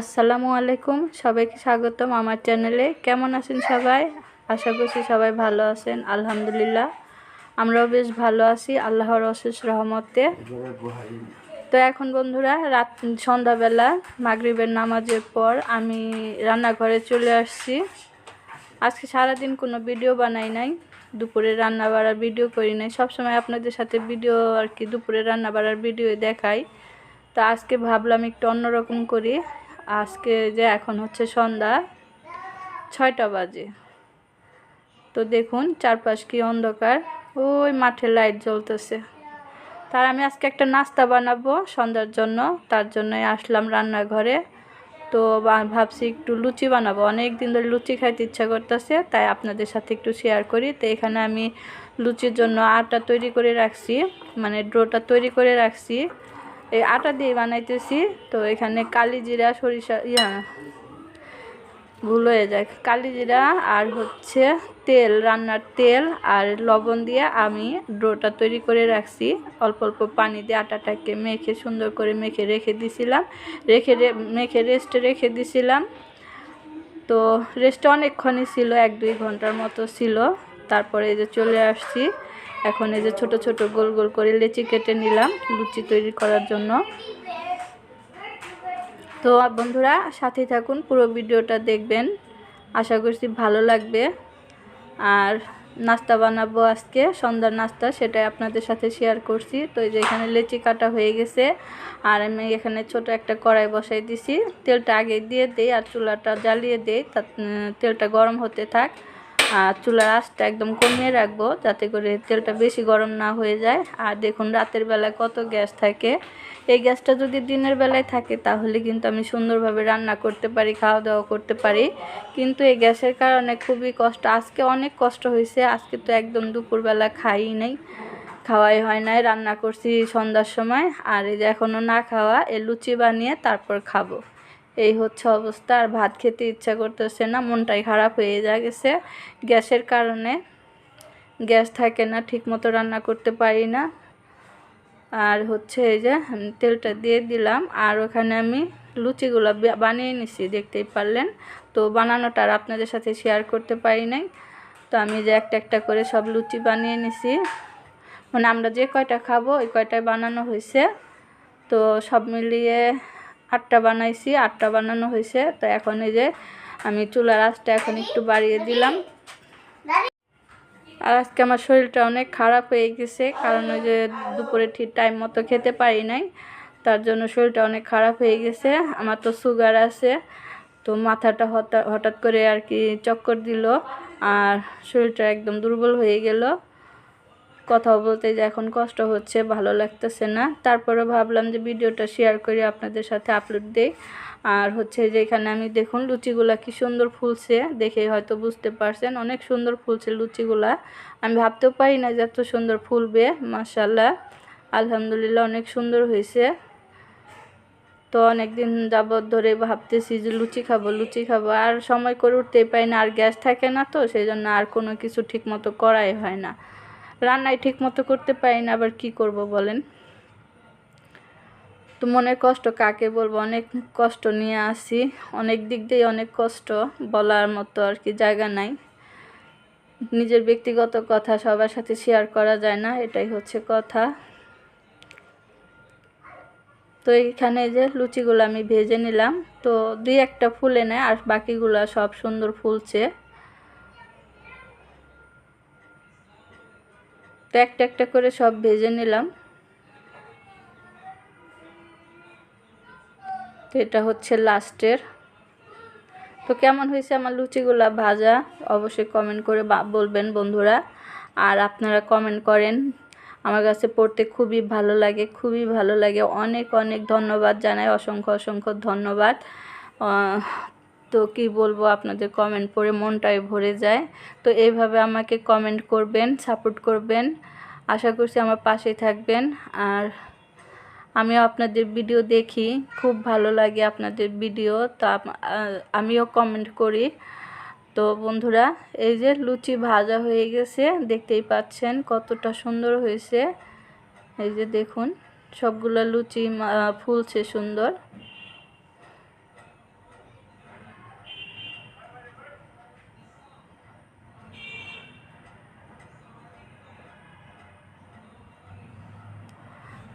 আসসালামু আলাইকুম, সবাইকে স্বাগতম আমার চ্যানেলে। কেমন আছেন সবাই? আশা করছি সবাই ভালো আছেন, আলহামদুলিল্লাহ। আমরাও বেশ ভালো আছি, আল্লাহর অশেষ রহমতে। তো এখন বন্ধুরা, রাত, সন্ধ্যাবেলা, মাগরিবের নামাজের পর আমি রান্নাঘরে চলে আসছি। আজকে সারাদিন কোনো ভিডিও বানাই নাই, দুপুরে রান্না বাড়ার ভিডিও করি নাই। সবসময় আপনাদের সাথে ভিডিও আর কি, দুপুরে রান্না বাড়ার ভিডিও দেখাই। তো আজকে ভাবলাম একটু অন্যরকম করি। আজকে যে এখন হচ্ছে সন্ধ্যা ছয়টা বাজে। তো দেখুন, চারপাশ কি অন্ধকার। ওই মাঠে লাইট জ্বলতেছে। তার আমি আজকে একটা নাস্তা বানাবো সন্ধ্যার জন্য। তার জন্যই আসলাম রান্নাঘরে। তো ভাবছি একটু লুচি বানাবো। অনেক দিন ধরে লুচি খাইতে ইচ্ছা করতেছে, তাই আপনাদের সাথে একটু শেয়ার করি। তো এখানে আমি লুচির জন্য আটা তৈরি করে রাখছি। মানে ড্রোটা তৈরি করে রাখছি। এই আটা দিয়ে বানাইতেছি, তো এখানে কালি জিরা, সরিষা, ইয়া, ভুল হয়ে যায় কালি জিরা আর হচ্ছে তেল, রান্নার তেল আর লবণ দিয়ে আমি ডোটা তৈরি করে রাখছি। অল্প অল্প পানি দিয়ে আটাটাকে মেখে, সুন্দর করে মেখে রেখে দিছিলাম। রেখে মেখে রেস্টে রেখে দিছিলাম। তো রেস্টে অনেকক্ষণই ছিল, এক দুই ঘণ্টার মতো ছিল। তারপরে এই যে চলে আসছি। এখন এই যে ছোট ছোট গোল গোল করে লেচি কেটে নিলাম লুচি তৈরি করার জন্য। তো বন্ধুরা সাথে থাকুন, পুরো ভিডিওটা দেখবেন। আশা করছি ভালো লাগবে। আর নাস্তা বানাবো আজকে, সন্ধ্যার নাস্তা, সেটাই আপনাদের সাথে শেয়ার করছি। তো এই যে এখানে লেচি কাটা হয়ে গেছে, আর আমি এখানে ছোট একটা কড়াই বসাই দিছি। তেলটা আগে দিয়ে দেই আর চুলাটা জ্বালিয়ে দেই তেলটা গরম হতে থাক। চুলার আঁচটা একদম কমিয়ে রাখব যাতে করে তেলটা বেশি গরম না হয়ে যায়। আর দেখুন, রাতের বেলায় কত গ্যাস থাকে। এই গ্যাসটা যদি দিনের বেলায় থাকে, তাহলে কিন্তু আমি সুন্দরভাবে রান্না করতে পারি খাওয়া দাওয়া করতে পারি। কিন্তু এই গ্যাসের কারণে খুবই কষ্ট। আজকে অনেক কষ্ট হয়েছে। আজকে তো একদম দুপুরবেলা খাই নাই, খাওয়াই হয় নাই, রান্না করছি সন্ধ্যার সময়। আর এই যে এখনও না খাওয়া, এই লুচি বানিয়ে তারপর খাব। এই হচ্ছে অবস্থা। আর ভাত খেতে ইচ্ছা করতেছে না, মনটাই খারাপ হয়ে যা গেছে। গ্যাসের কারণে গ্যাস থাকে না ঠিক মতো রান্না করতে পারি না। আর হচ্ছে এই যে তেলটা দিয়ে দিলাম। আর ওখানে আমি লুচিগুলো বানিয়ে নিছি, দেখতেই পারলেন। তো বানানোটা আর আপনাদের সাথে শেয়ার করতে পারি নাই। তো আমি যে একটা একটা করে সব লুচি বানিয়ে নিছি। মানে আমরা যে কয়টা খাব, ওই কয়টায় বানানো হয়েছে তো সব মিলিয়ে আটটা বানাইছি, আটটা বানানো হয়েছে। তো এখন এই যে আমি চুলার আঁচটা এখন একটু বাড়িয়ে দিলাম। আর আজকে আমার শরীরটা অনেক খারাপ হয়ে গেছে, কারণ ওই যে দুপুরে ঠিক টাইম মতো খেতে পারি নাই। তার জন্য শরীরটা অনেক খারাপ হয়ে গেছে। আমার তো সুগার আছে, তো মাথাটা হঠাৎ করে আর কি চক্কর দিল, আর শরীরটা একদম দুর্বল হয়ে গেল। কথা বলতে যে এখন কষ্ট হচ্ছে, ভালো লাগতেছে না। তারপরে ভাবলাম যে ভিডিওটা শেয়ার করি আপনাদের সাথে আপলোড দেই। আর হচ্ছে যে এখানে আমি দেখুন লুচিগুলা কি সুন্দর ফুলছে, দেখে হয়তো বুঝতে পারছেন। অনেক সুন্দর ফুলছে লুচিগুলা। আমি ভাবতেও পারি না যে এত সুন্দর ফুলবে মাসাল্লাহ আলহামদুলিল্লাহ অনেক সুন্দর হয়েছে। তো অনেক দিন যাবৎ ধরে ভাবতেছি যে লুচি খাব লুচি খাব। আর সময় করে উঠতেই পারি না, আর গ্যাস থাকে না তো সেই জন্য আর কোনো কিছু ঠিক মতো করাই হয় না। রান্নাই ঠিক মতো করতে পারি না, আবার কি করব বলেন? তো মনের কষ্ট কাকে বলব? অনেক কষ্ট নিয়ে আসি। অনেক দিক দিয়ে অনেক কষ্ট বলার মতো আর কি জায়গা নাই। নিজের ব্যক্তিগত কথা সবার সাথে শেয়ার করা যায় না, এটাই হচ্ছে কথা। তো এইখানে যে লুচিগুলো আমি ভেজে নিলাম, তো দুই একটা ফুলে নেয় আর বাকিগুলো সব সুন্দর ফুলছে। তো একটা একটা করে সব ভেজে নিলাম। তো এটা হচ্ছে লাস্টের। তো কেমন হয়েছে আমার লুচিগুলা ভাজা? অবশ্যই কমেন্ট করে বলবেন বন্ধুরা। আর আপনারা কমেন্ট করেন। আমার কাছে পড়তে খুবই ভালো লাগে, খুবই ভালো লাগে। অনেক অনেক ধন্যবাদ জানাই। অসংখ্য অসংখ্য ধন্যবাদ। তো কি বলব আপনাদের কমেন্ট পড়ে মনটাই ভরে যায়। তো এইভাবে আমাকে কমেন্ট করবেন সাপোর্ট করবেন। আশা করছি আমার পাশে থাকবেন। আর আমিও আপনাদের ভিডিও দেখি, খুব ভালো লাগে আপনাদের ভিডিও তো আমিও কমেন্ট করি। তো বন্ধুরা, এই যে লুচি ভাজা হয়ে গেছে, দেখতেই পাচ্ছেন কতটা সুন্দর হয়েছে। এই যে দেখুন, সবগুলো লুচি ফুলছে সুন্দর।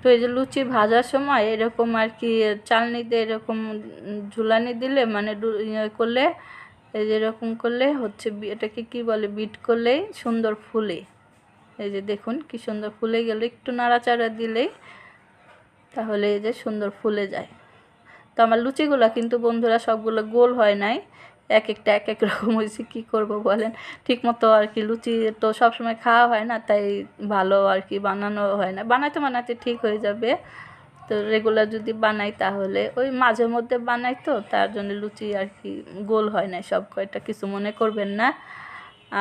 তো এই যে লুচি ভাজার সময় এরকম আর কি চালনিতে এরকম ঝুলানি দিলে মানে ইয়ে করলে, এই যে এরকম করলে হচ্ছে এটাকে কি বলে, বিট করলেই সুন্দর ফুলে। এই যে দেখুন কি সুন্দর ফুলে গেল, একটু নাড়াচাড়া দিলেই তাহলে এই যে সুন্দর ফুলে যায়। তো আমার লুচিগুলো কিন্তু বন্ধুরা সবগুলো গোল হয় নাই। এক একটা এক এক রকম হয়েছে, কী করব বলেন? ঠিক মতো আর কি লুচি তো সবসময় খাওয়া হয় না, তাই ভালো আর কি বানানো হয় না। বানাইতে বানাইতে ঠিক হয়ে যাবে। তো রেগুলার যদি বানাই তাহলে, ওই মাঝে মধ্যে বানাই তো, তার জন্য লুচি আর কি গোল হয় না সব কয়টা, কিছু মনে করবেন না।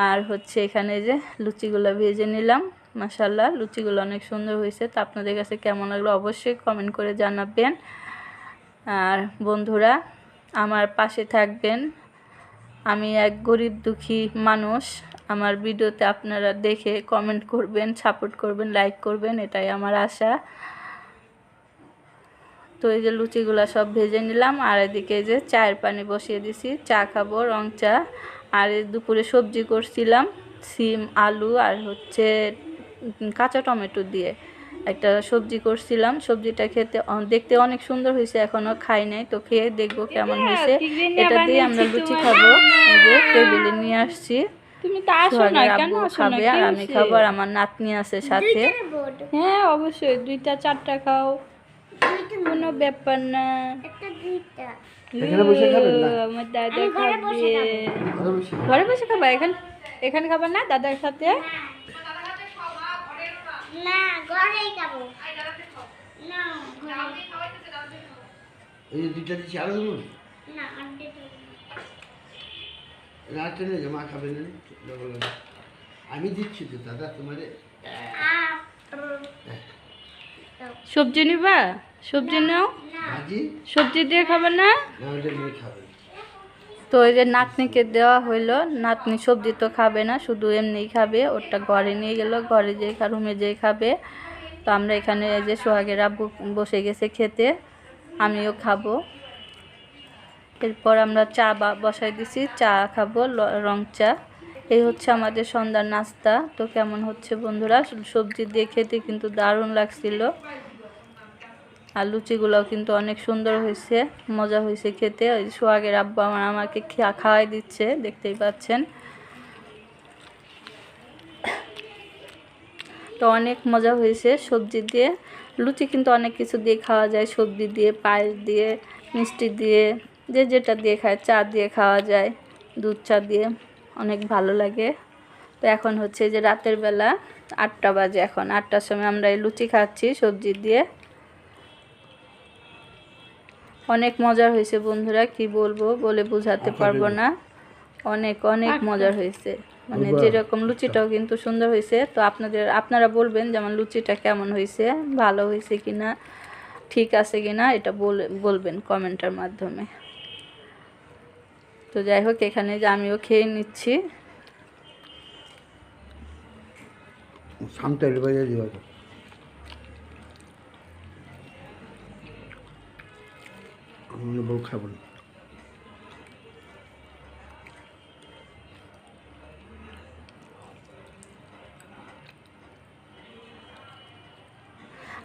আর হচ্ছে এখানে যে লুচিগুলো ভেজে নিলাম মাসাল্লাহ লুচিগুলো অনেক সুন্দর হয়েছে। তো আপনাদের কাছে কেমন লাগল অবশ্যই কমেন্ট করে জানাবেন। আর বন্ধুরা, আমার পাশে থাকবেন আমি এক গরিব দুঃখী মানুষ। আমার ভিডিওতে আপনারা দেখে কমেন্ট করবেন সাপোর্ট করবেন লাইক করবেন, এটাই আমার আশা। তো এই যে লুচিগুলো সব ভেজে নিলাম, আর এদিকে যে চায়ের পানি বসিয়ে দিছি। চা খাব, রং চা। আর দুপুরে সবজি করছিলাম, সিম, আলু, আর হচ্ছে কাঁচা টমেটো দিয়ে। একটা সবজি করছিলাম। সবজিটা খেতে দেখতে অনেক সুন্দর হয়েছে এখনও খাই নাই। তো খেয়ে দেখব কেমন হয়েছে। এটা দিয়ে আমরা লুচি খাব। টেবিলে নিয়ে আসছি। তুমি তো আসো না কেন আসো না? আর আমি? খাব আর আমার নাতনি আছে সাথে। হ্যাঁ অবশ্যই। দুইটা চারটা খাও। কোনো ব্যাপার না। এখানে বসে খাবেন না? ও, আমার দাদা খাবে। ঘরে বসে ঘরে বসে খাবা? এখানে এখানে খাবা না দাদার সাথে? না ঘরেই খাব। না এই যে দুইটা দিচ্ছি আরও দেবো না আন্টি রাত মা খাবে না আমি দিচ্ছি তো দাদা তোমারে সবজি নিবা? সবজি নাও। সবজি দিয়ে খাবে না? খাবে তো এই যে নাতনিকে দেওয়া হইল, নাতনি সবজি তো খাবে না, শুধু এমনিই খাবে, ওরটা ঘরে নিয়ে গেল, ঘরে যেয়ে খা, রুমে যেয়ে খাবে। তো আমরা এখানে এই যে সোহাগের আব্বু বসে গেছে খেতে, আমিও খাব। এরপর আমরা চা বসাই দিছি, চা খাব রং চা। এই হচ্ছে আমাদের সন্ধ্যার নাস্তা। তো কেমন হচ্ছে বন্ধুরা? সবজি দিয়ে খেতে কিন্তু দারুণ লাগছিল। আর লুচিগুলোও কিন্তু অনেক সুন্দর হয়েছে, মজা হয়েছে খেতে। ওই সোহাগের আব্বা, আমার আমাকে খাওয়াই দিচ্ছে, দেখতেই পাচ্ছেন। তো অনেক মজা হয়েছে সবজি দিয়ে। লুচি কিন্তু অনেক কিছু দিয়ে খাওয়া যায়, সবজি দিয়ে, পায়েস দিয়ে, মিষ্টি দিয়ে, যে যেটা দিয়ে খায়, চা দিয়ে খাওয়া যায়, দুধ চা দিয়ে, অনেক ভালো লাগে। তো এখন হচ্ছে যে রাতের বেলা আটটা বাজে এখন, আটটার সময় আমরা এই লুচি খাচ্ছি সবজি দিয়ে। অনেক মজার হয়েছে বন্ধুরা কি বলব বলে বোঝাতে পারব না। অনেক অনেক মজার হয়েছে। মানে যেরকম লুচিটাও কিন্তু সুন্দর হয়েছে। তো আপনাদের আপনারা বলবেন যেমন লুচিটা কেমন হয়েছে ভালো হয়েছে কি না ঠিক আছে কি না এটা বলে বলবেন কমেন্টের মাধ্যমে। তো যাই হোক এখানে যে আমিও খেয়ে নিচ্ছি। সামটা বউ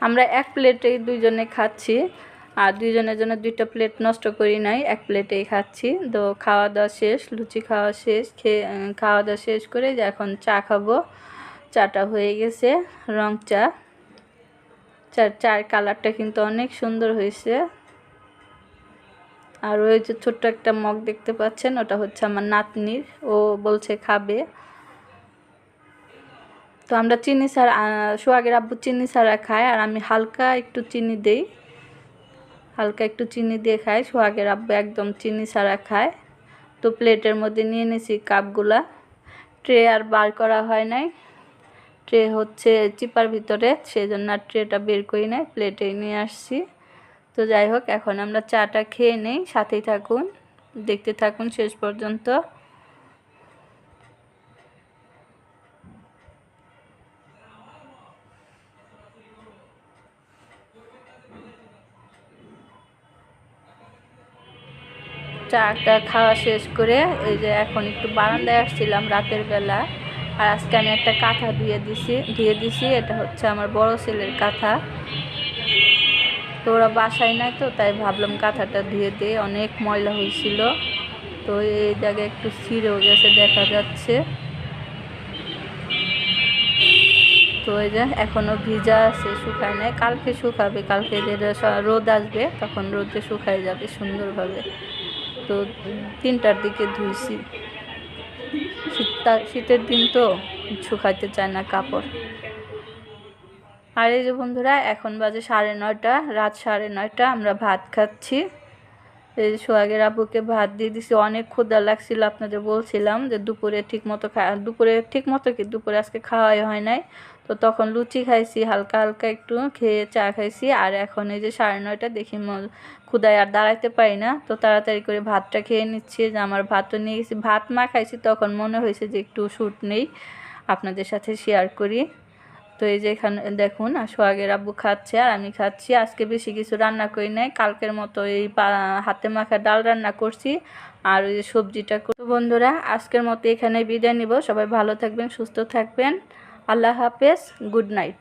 আমরা এক প্লেটেই দুইজনে খাচ্ছি, আর দুইজনের জন্য দুইটা প্লেট নষ্ট করি নাই, এক প্লেটেই খাচ্ছি। তো খাওয়া দাওয়া শেষ, লুচি খাওয়া শেষ, খেয়ে খাওয়া দাওয়া শেষ করে এখন চা খাব। চাটা হয়ে গেছে, রং চা। চার চার কালারটা কিন্তু অনেক সুন্দর হয়েছে। আর ওই যে ছোট্ট একটা মগ দেখতে পাচ্ছেন, ওটা হচ্ছে আমার নাতনির, ও বলছে খাবে। তো আমরা চিনি ছাড়া সোহাগের আব্বু চিনি ছাড়া খায়, আর আমি হালকা একটু চিনি দেই। হালকা একটু চিনি দিয়ে খাই, সোহাগের আব্বু একদম চিনি ছাড়া খায়। তো প্লেটের মধ্যে নিয়ে নিয়েছি কাপগুলা। ট্রে আর বার করা হয় নাই। ট্রে হচ্ছে চিপার ভিতরে সেই জন্য আর ট্রেটা বের করি নাই প্লেটে নিয়ে আসছি। তো যাই হোক, এখন আমরা চাটা খেয়ে নেই, সাথেই থাকুন, দেখতে থাকুন শেষ পর্যন্ত। চাটা খাওয়া শেষ করে এই যে এখন একটু বারান্দায় আসছিলাম রাতের বেলা, আর আজকে আমি একটা কাঁথা ধুয়ে দিছি ধুয়ে দিছি, এটা হচ্ছে আমার বড় ছেলের কাঁথা। তো ওরা বাসায় নাই তো, তাই ভাবলাম কাঁথাটা ধুয়ে দিয়ে অনেক ময়লা হয়েছিল। তো এই জায়গায় একটু ছিঁড়েও গেছে, দেখা যাচ্ছে। তো এই যে এখনও ভিজা আছে, শুকায় নাই। কালকে শুকাবে, কালকে যেটা রোদ আসবে, তখন রোদে শুকায় যাবে সুন্দরভাবে। তো তিনটার দিকে ধুইছি। শীতটা, শীতের দিন তো শুকাইতে চায় না কাপড়। আর এই যে বন্ধুরা, এখন বাজে সাড়ে নয়টা, রাত সাড়ে নয়টা, আমরা ভাত খাচ্ছি। এই যে সোহাগের আব্বুকে ভাত দিয়ে দিছি, অনেক ক্ষুদা লাগছিল, আপনাদের বলছিলাম যে দুপুরে ঠিক মতো খা দুপুরে ঠিক মতো কি, দুপুরে আজকে খাওয়াই হয় নাই। তো তখন লুচি খাইছি, হালকা হালকা একটু খেয়ে চা খাইছি, আর এখন এই যে সাড়ে নয়টা, দেখি ক্ষুদায় আর দাঁড়াইতে পারি না। তো তাড়াতাড়ি করে ভাতটা খেয়ে নিচ্ছি, যে আমার ভাতও নিয়ে গেছি। ভাত মা খাইছি, তখন মনে হয়েছে যে একটু শ্যুট নেই। আপনাদের সাথে শেয়ার করি। তো এই যে এখানে, দেখুন সোহাগের আব্বু খাচ্ছে আর আমি খাচ্ছি। আজকে বেশি কিছু রান্না করি নাই। কালকের মতো এই হাতে মাখা ডাল রান্না করছি আর ওই সবজিটা করব বন্ধুরা, আজকের মতো এখানে বিদায় নিব। সবাই ভালো থাকবেন, সুস্থ থাকবেন। আল্লাহ হাফেজ, গুড নাইট।